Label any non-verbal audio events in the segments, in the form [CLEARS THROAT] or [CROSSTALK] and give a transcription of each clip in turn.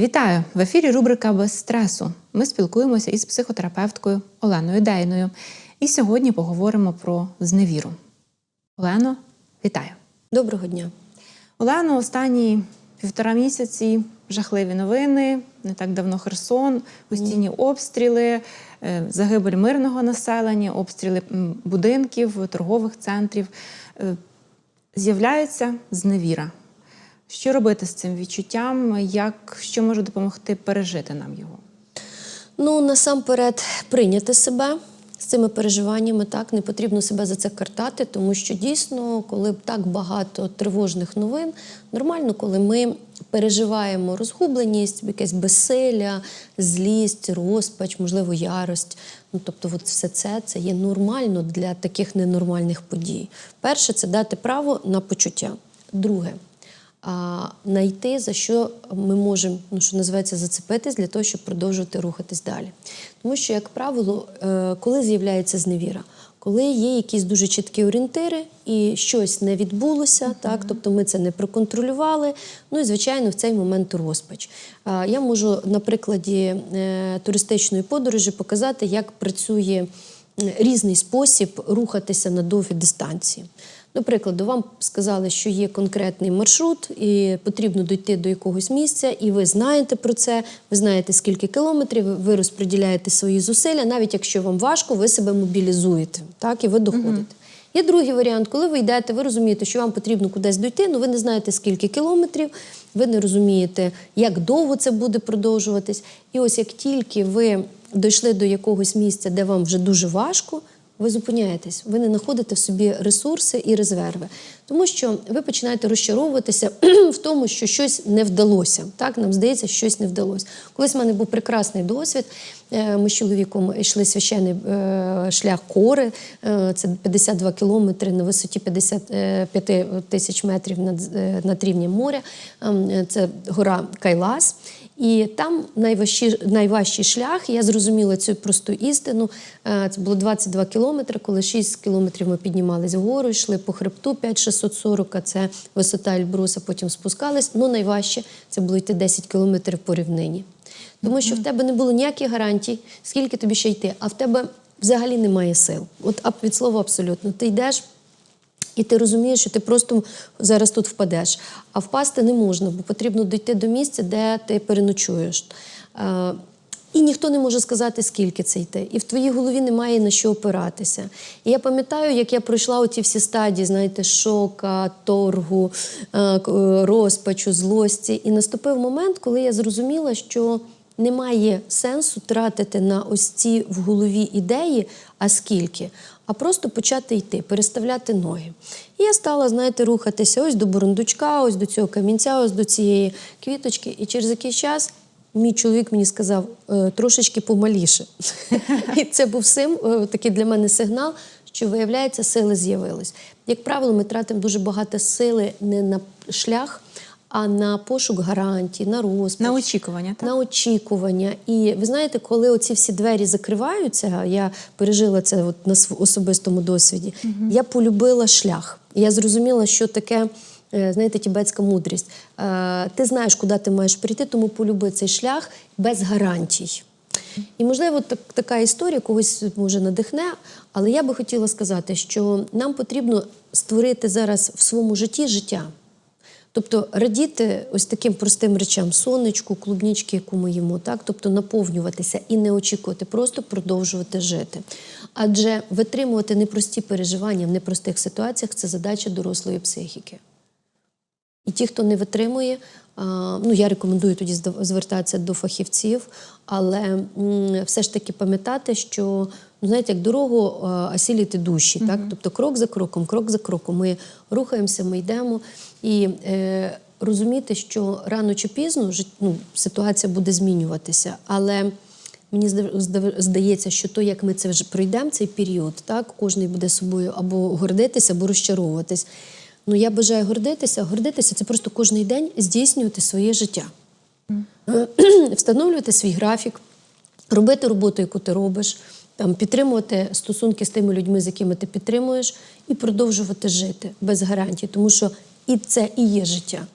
Вітаю! В ефірі рубрика Без стресу. Ми спілкуємося із психотерапевткою Оленою Дейною. І сьогодні поговоримо про зневіру. Олено, вітаю! Доброго дня. Олено, останні півтора місяці жахливі новини. Не так давно Херсон, постійні обстріли, е, загибель мирного населення, обстріли будинків, торгових центрів. Е, З'являється зневіра. Що робити з цим відчуттям? Як що може допомогти пережити нам його? Ну, насамперед, прийняти себе з цими переживаннями, так не потрібно себе за це картати, тому що дійсно, коли так багато тривожних новин, нормально, коли ми переживаємо розгубленість, якесь безсилля, злість, розпач, можливо, ярость. Ну, тобто, от все це це є нормально для таких ненормальних подій. Перше, це дати право на почуття. Друге, а, знайти, за що ми можемо, ну що називається, зацепитись для того, щоб продовжувати рухатись далі. Тому що, як правило, е, коли з'являється зневіра, коли є якісь дуже чіткі орієнтири і щось не відбулося, так тобто ми це не проконтролювали. Ну і звичайно, в цей момент розпач. Я можу на прикладі е, туристичної подорожі показати, як працює різний спосіб рухатися на довгі дистанції. До прикладу, вам сказали, що є конкретний маршрут, і потрібно дійти до якогось місця, і ви знаєте про це, ви знаєте, скільки кілометрів, ви розподіляєте свої зусилля, навіть якщо вам важко, ви себе мобілізуєте, так, і ви доходите. Є другий варіант, коли ви йдете, ви розумієте, що вам потрібно кудись дойти, але ви не знаєте, скільки кілометрів, ви не розумієте, як довго це буде продовжуватись. І ось як тільки ви дійшли до якогось місця, де вам вже дуже важко, ви зупиняєтесь, ви не знаходите в собі ресурси і резерви, тому що ви починаєте розчаровуватися [CLEARS THROAT] в тому, що щось не вдалося. Так нам здається, що щось не вдалося. Колись в мене був прекрасний досвід. Е, Ми з чоловіком йшли священний е, шлях кори. Е, Це 52 кілометри на висоті 55 тисяч метрів над, над рівнем моря. Ем, Це гора Кайлас. І там найважчий, найважчий шлях, я зрозуміла цю просту істину. Е, Це було 22 кілометри, коли 6 кілометрів ми піднімались вгору, йшли по хребту 5640, а це висота Ельбруса, потім спускались. Ну найважче це було йти 10 кілометрів по рівнині. Тому що в тебе не було ніяких гарантій, скільки тобі ще йти, а в тебе взагалі немає сил. От від слова абсолютно. Ти йдеш. І ти розумієш, що ти просто зараз тут впадеш. А впасти не можна, бо потрібно дійти до місця, де ти переночуєш. Е, І ніхто не може сказати, скільки це йти. І в твоїй голові немає на що опиратися. І я пам'ятаю, як я пройшла оті всі стадії, знаєте, шока, торгу, е, е, розпачу, злості. І наступив момент, коли я зрозуміла, що немає сенсу тратити на ось ці в голові ідеї, а скільки, а просто почати йти, переставляти ноги. І я стала, знаєте, рухатися ось до бурундучка, ось до цього камінця, ось до цієї квіточки. І через якийсь час мій чоловік мені сказав «Е, трошечки помаліше. [LAUGHS] І це був сим, е, такий для мене сигнал, що виявляється, сили з'явились. Як правило, ми тратимо дуже багато сили не на шлях, а на пошук гарантій, на розпач. На очікування, так? На очікування. І ви знаєте, коли оці всі двері закриваються, я пережила це от на особистому досвіді, я полюбила шлях. Я зрозуміла, що таке. е, Знаєте, тібетська мудрість. Е, Ти знаєш, куди ти маєш прийти, тому полюби цей шлях без гарантій. І, можливо, так, така історія когось може надихне, але я би хотіла сказати, що нам потрібно створити зараз в своєму житті життя. Тобто радіти ось таким простим речам сонечку, клубнічки, яку ми їмо, так? тобто наповнюватися і не очікувати, просто продовжувати жити. Адже витримувати непрості переживання в непростих ситуаціях це задача дорослої психіки. І ті, хто не витримує, ну я рекомендую тоді звертатися до фахівців, але все ж таки пам'ятати, що знаєте, як дорогу а, осіліти душі, так? Тобто крок за кроком, крок за кроком. Ми рухаємося, ми йдемо і е, розуміти, що рано чи пізно ну, ситуація буде змінюватися. Але Мені зда- зда- здається, що то, як ми це вже пройдемо, цей період, так кожен буде собою або гордитися, або розчаровуватись. Ну я бажаю гордитися. Гордитися це просто кожен день здійснювати своє життя, [CLEARS THROAT] встановлювати свій графік, робити роботу, яку ти робиш, там підтримувати стосунки з тими людьми, з якими ти підтримуєш, і продовжувати жити без гарантій, тому що і це і є життя.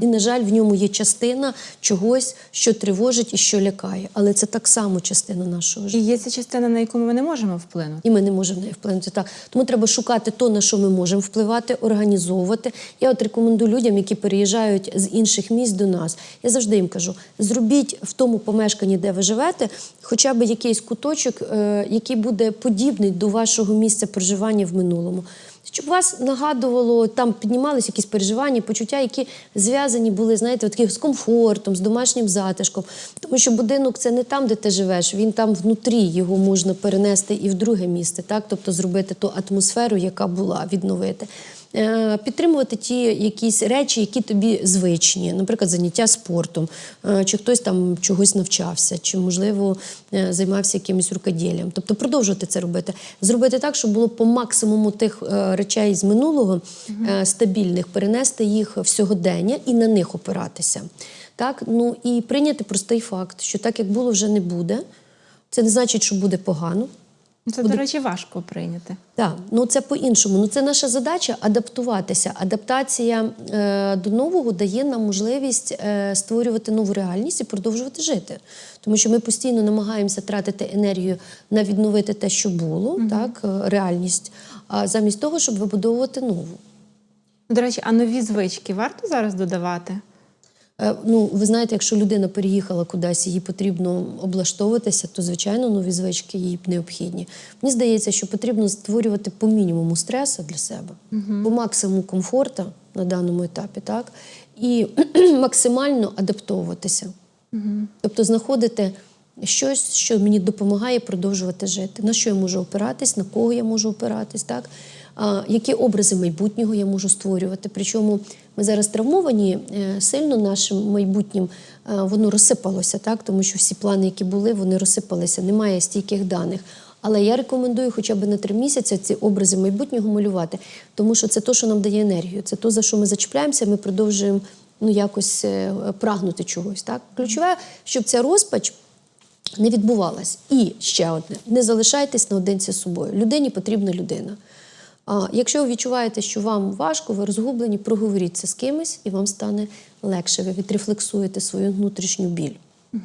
І, на жаль, в ньому є частина чогось, що тривожить і що лякає. Але це так само частина нашого життя. І є ця частина, на яку ми не можемо вплинути. І ми не можемо на неї вплинути. Так. Тому треба шукати то, на що ми можемо впливати, організовувати. Я от рекомендую людям, які переїжджають з інших місць до нас. Я завжди їм кажу: зробіть в тому помешканні, де ви живете, хоча б якийсь куточок, е, який буде подібний до вашого місця проживання в минулому. Щоб вас нагадувало, там піднімались якісь переживання, почуття, які зв'язані були, знаєте, от такі з комфортом, з домашнім затишком. Тому що будинок це не там, де ти живеш, він там внутрі його можна перенести і в друге місце, так? тобто зробити ту атмосферу, яка була, відновити. Е, Підтримувати ті якісь речі, які тобі звичні, наприклад, заняття спортом, е, чи хтось там чогось навчався, чи, можливо, е, займався якимось рукоділлям. Тобто продовжувати це робити. Зробити так, щоб було по максимуму тих речей з минулого стабільних, перенести їх в сьогодення і на них опиратися. Так? Ну і прийняти простий факт, що так як було, вже не буде. Це не значить, що буде погано. Ну, Це, до речі, важко прийняти. Так, ну це по-іншому. Ну це наша задача адаптуватися. Адаптація е, до нового дає нам можливість е, створювати нову реальність і продовжувати жити. Тому що ми постійно намагаємося тратити енергію на відновити те, що було, так, е, реальність, а замість того, щоб вибудовувати нову. До речі, а нові звички варто зараз додавати? Е, Ну, ви знаєте, якщо людина переїхала кудись, їй потрібно облаштовуватися, то звичайно нові звички їй необхідні. Мені здається, що потрібно створювати по мінімуму стресу для себе, по максимуму комфорту на даному етапі, так і [CLEARS THROAT] максимально адаптовуватися. Тобто знаходити щось, що мені допомагає продовжувати жити. На що я можу опиратись, на кого я можу опиратись, так? Які образи майбутнього я можу створювати. Причому ми зараз травмовані е, сильно нашим майбутнім, е, воно розсипалося, так? тому що всі плани, які були, вони розсипалися, немає стійких даних. Але я рекомендую хоча б на три місяці ці образи майбутнього малювати, тому що це те, що нам дає енергію, це те, за що ми зачіпляємося, ми продовжуємо ну, якось е, прагнути чогось. Так? Ключове, щоб ця розпач не відбувалась. І ще одне: не залишайтесь наодинці з собою. Людині потрібна людина. А якщо ви відчуваєте, що вам важко, ви розгублені, проговоріться з кимось, і вам стане легше. Ви відрефлексуєте свою внутрішню біль. Ну,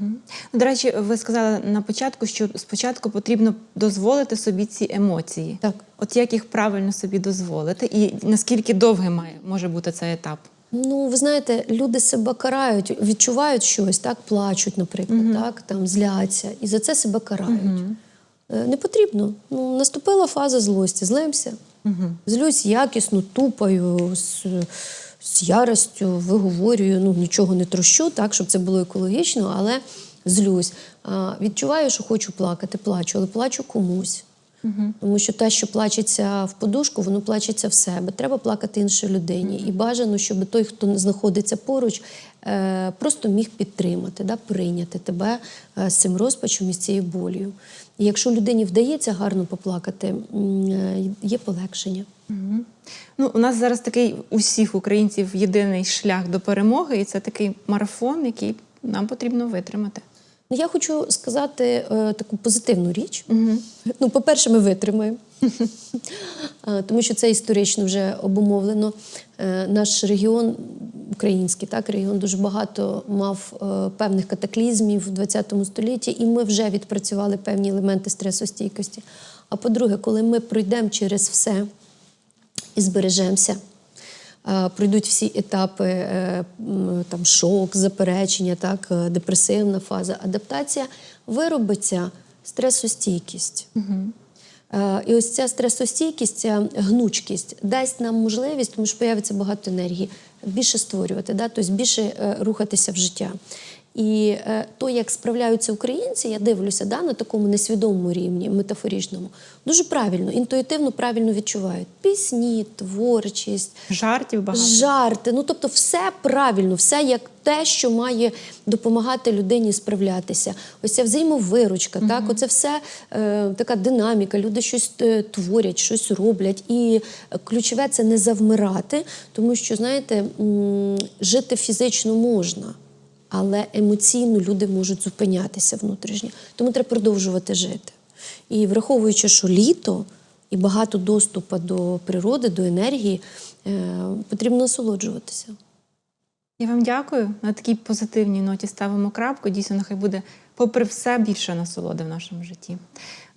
До речі, ви сказали на початку, що спочатку потрібно дозволити собі ці емоції. Так. От як їх правильно собі дозволити, і наскільки довгий має може бути цей етап? Ну, ви знаєте, люди себе карають, відчувають щось, так, плачуть, наприклад, так, там, зляться, і за це себе карають. Е, Не потрібно. Ну, наступила фаза злості, злимся. Злюсь якісно, тупаю, з, з яростю, виговорюю, ну, нічого не трощу, так, щоб це було екологічно, але злюсь. А, відчуваю, що хочу плакати, плачу, але плачу комусь. Тому що те, що плачеться в подушку, воно плачеться в себе. Треба плакати іншій людині. І бажано, щоб той, хто знаходиться поруч, е, просто міг підтримати, да, прийняти тебе е, з цим розпачем і з цією болью. І якщо людині вдається гарно поплакати, е, є полегшення. Ну, у нас зараз такий у всіх українців єдиний шлях до перемоги, і це такий марафон, який нам потрібно витримати. Ну, я хочу сказати е, таку позитивну річ. Ну, по-перше, ми витримаємо, тому що це історично вже обумовлено. Е, наш регіон, український так, регіон дуже багато мав е, певних катаклізмів в ХХ столітті, і ми вже відпрацювали певні елементи стресостійкості. А по-друге, коли ми пройдемо через все і збережемося. Е, Пройдуть всі етапи е, там, шок, заперечення, так, е, депресивна фаза, адаптація, виробиться стресостійкість. Угу. І ось ця стресостійкість, ця гнучкість дасть нам можливість, тому що появиться багато енергії, більше створювати, да? тобто більше рухатися в життя. І е, то, як справляються українці, я дивлюся да, на такому несвідомому рівні, метафоричному, дуже правильно, інтуїтивно правильно відчувають пісні, творчість, Жартів багато. жарти. Ну тобто, все правильно, все як те, що має допомагати людині справлятися. Ось ця взаємовиручка, так, оце все е, така динаміка. Люди щось е, творять, щось роблять. І ключове це не завмирати, тому що, знаєте, жити фізично можна. Але емоційно люди можуть зупинятися внутрішньо. Тому треба продовжувати жити. І враховуючи, що літо і багато доступу до природи, до енергії, е, потрібно насолоджуватися. Я вам дякую. На такій позитивній ноті ставимо крапку. Дійсно, нехай буде, попри все, більше насолоди в нашому житті.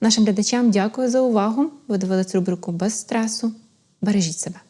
Нашим глядачам дякую за увагу. Ви дивились рубрику без стресу. Бережіть себе.